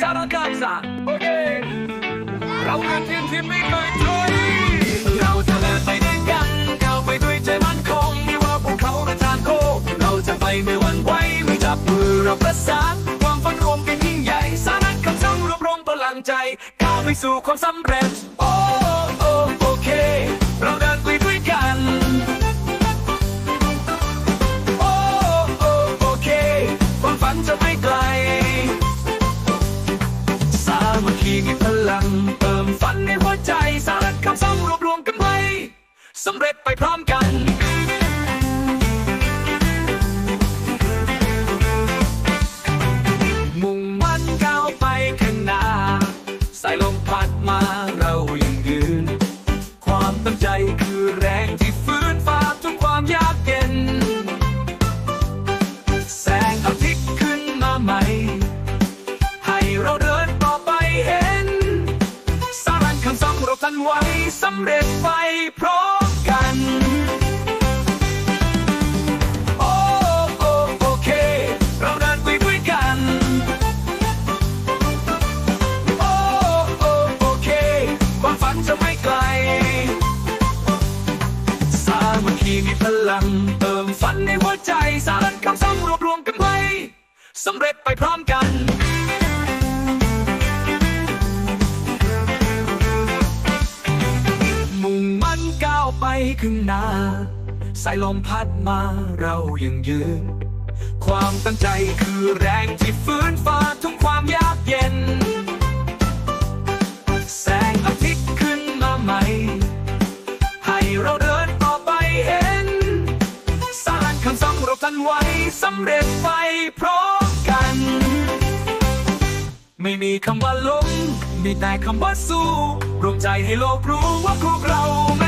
สารคามสะโอเค เราคือทีมที่ไม่เคยถอยเราจะเดินไปด้วยกันก้าวไปด้วยใจมั่นคงไม่ว่าภูเขาหรือทางโค้งเราจะไปไม่หวั่นไหวไม่จับมือเราประสานความฝันรวมกันยิ่งใหญ่สารักคำสั่งรวบรวมพลังใจก้าวไปสู่ความสำเร็จ สำเร็จไปพร้อมกัน มุ่งมั่นก้าวไปข้างหน้า สายลมพัดมาเรายังยืน ความตั้งใจคือแรงที่ฟื้นฟ้าทุกความยากเย็น แสงอาทิตย์ขึ้นมาใหม่ ให้เราเดินต่อไปเห็น สารันคำสั่งเราทันไว้สำเร็จไปพร้อม ใจสารันคำสั่งรวบรวมกันไว้สำเร็จไปพร้อมกันมุ่งมั่นก้าวไปข้างหน้า สายลมพัดมาเรายังยืน ความตั้งใจคือแรงที่ฟื้นฟ้า ไว้สำเร็จไปพร้อมกัน ไม่มีคำว่าล้มมีแต่คำว่าสู้รวมใจให้โลกรู้ว่าพวกเราไม่